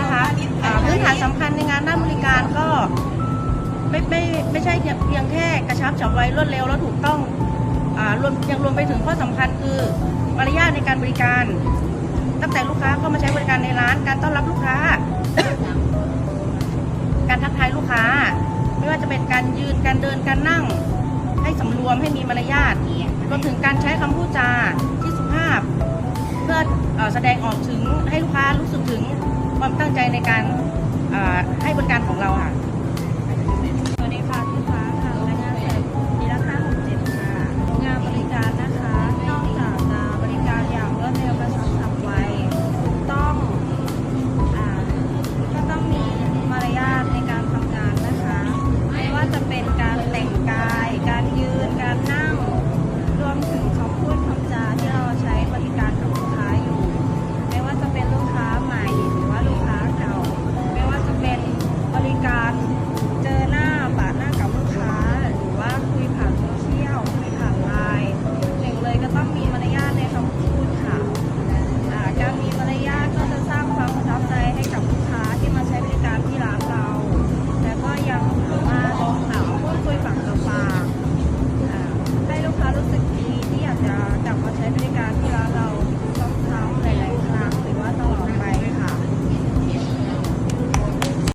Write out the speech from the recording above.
นะคะอ่าพื้นฐานสำคัญในงานด้านบริการก็ไม่ไม่ไม่ใช่เพียงแค่กระชับฉับไวรวดเร็วแล้วถูกต้องอ่ารวมยังรวมไปถึงข้อสำคัญคือมารยาทในการบริการ ตั้งแต่ลูกค้าเข้ามาใช้บริการในร้าน การต้อนรับลูกค้า การทักทายลูกค้า ไม่ว่าจะเป็นการยืนการเดินการนั่ง ให้สำรวมให้มีมารยาทรวมถึงการใช้คำพูดจาที่สุภาพ เพื่อเอ่อแสดงออกถึงให้ลูกค้ารู้สึกถึง ความตั้งใจในการให้บริการของเราค่ะ สวัสดีค่ะพี่ฟ้าค่ะพนักงานเสิร์ฟดีลักห้าหกเจ็ค่ะงานบริการนะคะ นอกจากจะบริการอย่างรวดเร็วประชาบฉับไวถูกต้องก็ต้องมีมารยาทในการทำงานนะคะ ไม่ว่าจะเป็นการแต่งกาย การยืน การนั่ง